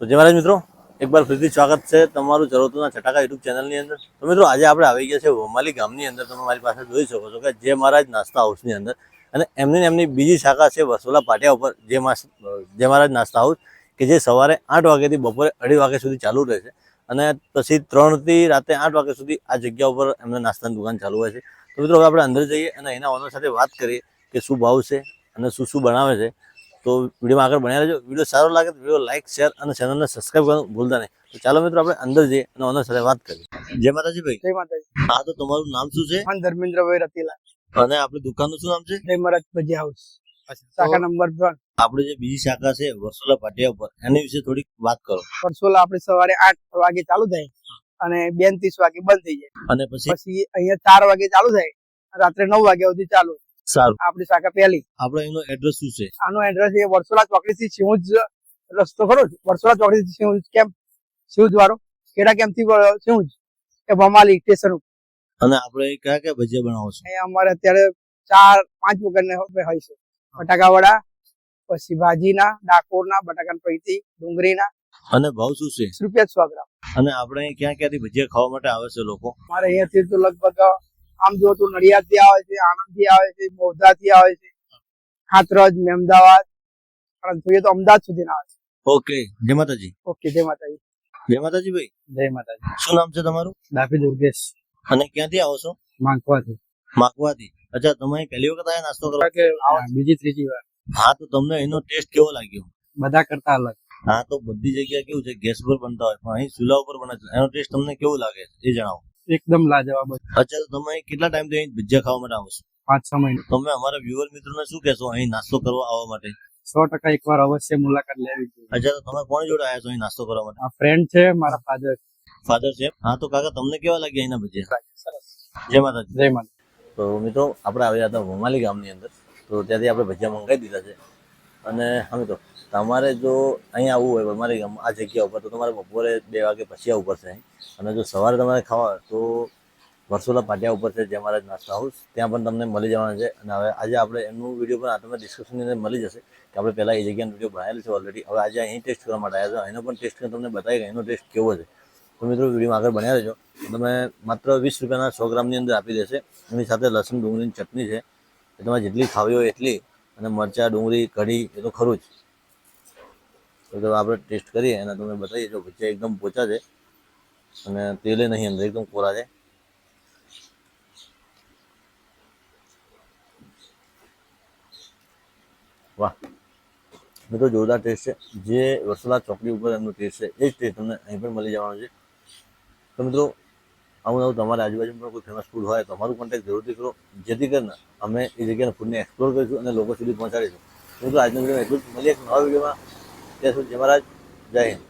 તો જે મહારાજ મિત્રો, એકવાર ફરીથી સ્વાગત છે તમારું ચરોતરના છટાકા યુટ્યુબ ચેનલની અંદર. તો મિત્રો, આજે આપણે આવી ગયા છે વમાલી ગામની અંદર. તમે મારી પાસે જોઈ શકો છો કે જે મહારાજ નાસ્તા હાઉસની અંદર. અને એમની એમની બીજી શાખા છે વસોલા પાટિયા ઉપર, જે જે મહારાજ નાસ્તા હાઉસ, કે જે સવારે આઠ વાગ્યાથી બપોરે અઢી વાગ્યા સુધી ચાલુ રહે છે. અને પછી ત્રણથી રાતે આઠ વાગ્યા સુધી આ જગ્યા ઉપર એમને નાસ્તાની દુકાન ચાલુ હોય છે. તો મિત્રો, હવે આપણે અંદર જઈએ અને એના ઓનર સાથે વાત કરીએ કે શું ભાવ છે અને શું શું બનાવે છે. તો વિડીયોમાં આગળ બન્યા રહેજો. વીડિયો સારો લાગે તો વીડિયો લાઇક શેર અને ચેનલને સબસ્ક્રાઈબ કરવાનું ભૂલતા નહીં. તો ચાલો મિત્રો આપણે અંદર જઈએ અને ઓનર સાથે વાત કરીએ. જય માતાજી ભાઈ. જય માતાજી. હા તો તમારું નામ શું છે? ધર્મેન્દ્રભાઈ રતીલા અને આપણી દુકાનનું શું નામ છે? જય મહારાજ ભજી હાઉસ શાખા નંબર ત્રણ. આપણે જે બીજી શાખા છે વરસોલા પાટિયા ઉપર એની વિશે થોડીક વાત કરો. પરસોલા આપણે સવારે આઠ વાગે ચાલુ થાય અને બેન ત્રીસ વાગે બંધ થઈ જાય. અને પછી? પછી અહીંયા ચાર વાગે ચાલુ થાય. રાત્રે નવ વાગ્યા સુધી ચાલુ. સારું. આપણી શાખા પહેલી. આપણે એનો એડ્રેસ શું છે? આનો એડ્રેસ એ વર્ષોલા ચોકડી થી સિંહુજ રસ્તો ખરો જ? વર્ષોલા ચોકડી થી સિંહુજ કેમ્પ સિંહુજ વાળો કેડા કેમ્પથી સિંહુજ એ ભમાલી સ્ટેશન અને આપણે કયા કયા ભજીયા બનાવો છો? અહીંયા અમારે અત્યારે ચાર પાંચ વગરના હોય છે. બટાકા વડા પછી ભાજીના ડાકોરના બટાકાના પૈતી ડુંગળીના. અને ભાવ શું છે? રૂપિયા સો ગ્રામ. અને આપણે ક્યાં ક્યાંથી ભજીયા ખાવા માટે આવે છે લોકો? મારે અહીંયાથી તો લગભગ આમ જો તો નડિયાદથી આવે છે આણંદથી આવે છે મોધા થી આવે છે હાથરજ અમદાવાદ અને જોઈએ તો અમદાવાદ સુધી આવે છે. ઓકે જય માતાજી. ઓકે જય માતાજી. જય માતાજી ભાઈ. જય માતાજી. શું નામ છે તમારું? ડાભી દુર્ગેશ. અને ક્યાંથી આવો છો? માંગવાથી માકવાથી. અચ્છા તમે પહેલી વખત આયા નાસ્તો કરવા? બીજી ત્રીજી વાર. હા તો તમને એનો ટેસ્ટ કેવો લાગ્યો? બધા કરતા અલગ. હા તો બધી જગ્યા કેવું છે? ગેસ પર બનતા હોય પણ અહીં ચૂલા ઉપર બને છે. એનો ટેસ્ટ તમને કેવું લાગે? છે એ જણાવો. એકદમ લાજવાબ અચ્છા તમે કેટલા ટાઈમથી અહીં ભજીયા ખાવા માટે આવો છો? પાંચ છ મહિના. તમે અમારા વ્યુઅર મિત્રોને શું કહેશો? અહીં નાસ્તો કરવા આવવા માટે? સો ટકા એકવાર અવશ્ય મુલાકાત લેવી જોઈએ. અચ્છા તો તમે કોણ જોડે આવ્યા છો અહીં નાસ્તો કરવા માટે? આ ફ્રેન્ડ છે મારા ફાધર ફાધર છે હા તો કાકા તમને કેવા લાગ્યા અહીંના ભજીયા? જય માતાજી. જય માતા તો મિત્રો આપણે આવ્યા હતા વમાલી ગામની અંદર. તો ત્યાંથી આપણે ભજીયા મંગાવી દીધા છે. અને હા તો તમારે જો અહીંયા આવવું હોય મારી ગામ, આ જગ્યા ઉપર, તો તમારે બપોરે બે વાગે પછી આવવું પડશે અને જો સવારે તમારે ખાવા, તો વરસોલા પાટિયા ઉપર છે જે મહારાજ નાસ્તા હાઉસ ત્યાં પણ તમને મળી જવાના છે. અને હવે આજે આપણે એમનું વીડિયો પણ આ ડિસ્કશનની અંદર મળી જશે, કે આપણે પહેલાં એ જગ્યાનો વીડિયો બનાવેલો છે ઓલરેડી હવે આજે અહીં ટેસ્ટ કરવા માટે આવ્યા છે. એનો પણ ટેસ્ટ તમને બતાવી કે એનો ટેસ્ટ કેવો છે. તો મિત્રો વિડીયોમાં આગળ બન્યા રહેજો. તમે માત્ર વીસ રૂપિયાના સો ગ્રામની અંદર આપી દેશે. એની સાથે લસણ ડુંગળીની ચટણી છે. એ તમારે જેટલી ખાવી હોય એટલી અને મરચાં, ડુંગળી, કઢી, એ તો ખરું જ. તો આપણે ટેસ્ટ કરીએ અને તમને બતાવીએ જો ભજીયા એકદમ પોચા છે અને તેલે નહીં અંદર, એકદમ કોરા છે. વાહ. મિત્રો જોરદાર ટેસ્ટ છે. જે વરસોલા ચોકડી ઉપર એમનો ટેસ્ટ છે, એ જ ટેસ્ટ તમને અહીં પણ મળી જવાનો છે. તો મિત્રો આવું નવું તમારા આજુબાજુમાં પણ કોઈ ફેમસ ફૂડ હોય તો અમારું કોન્ટેક્ટ જરૂરથી કરો. જેથી કરીને અમે એ જગ્યાના ફૂડને એક્સપ્લોર કરીશું અને લોકો સુધી પહોંચાડીશું. હું તો આજના વિડીયોમાં એટલું જ. મળીએ એક નવા વિડીયોમાં. ત્યાં સુધી મહારાજ, જય હિન્દ.